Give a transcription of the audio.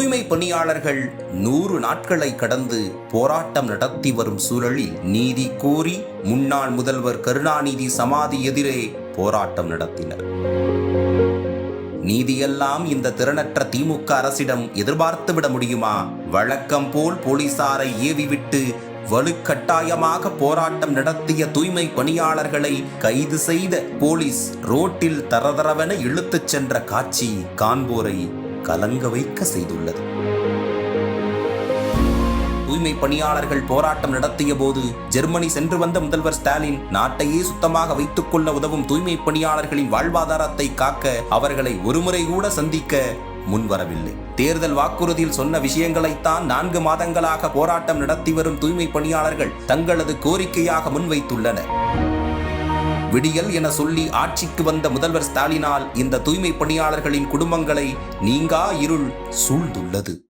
தூய்மை பணியாளர்கள் நூறு நாட்களை கடந்து போராட்டம் நடத்தி வரும் சூழலில் நீதி கோரி முன்னாள் முதல்வர் கருணாநிதி சமாதி எதிரே போராட்டம் நடத்தினர். நீதியெல்லாம் இந்த திறனற்ற திமுக அரசிடம் எதிர்பார்த்து விட முடியுமா? வழக்கம் போல் போலீசாரை ஏவிவிட்டு வலுக்கட்டாயமாக போராட்டம் நடத்திய தூய்மை பணியாளர்களை கைது செய்த போலீஸ் ரோட்டில் தரதரவென இழுத்துச் சென்ற காட்சி காண்போரை கலங்க வைக்க செய்துள்ளது. தூய்மை பணியாளர்கள் போராட்டம் நடத்திய போது ஜெர்மனி சென்று வந்த முதல்வர் ஸ்டாலின் நாட்டையே சுத்தமாக வைத்துக் கொள்ள உதவும் தூய்மை பணியாளர்களின் வாழ்வாதாரத்தை காக்க அவர்களை ஒருமுறை கூட சந்திக்க முன்வரவில்லை. தேர்தல் வாக்குறுதியில் சொன்ன விஷயங்களைத்தான் நான்கு மாதங்களாக போராட்டம் நடத்தி வரும் தூய்மை பணியாளர்கள் தங்களது கோரிக்கையாக முன்வைத்துள்ளனர். விடியல் என சொல்லி ஆட்சிக்கு வந்த முதல்வர் ஸ்டாலினால் இந்த தூய்மை பணியாளர்களின் குடும்பங்களை நீங்கா இருள் சூழ்ந்துள்ளது.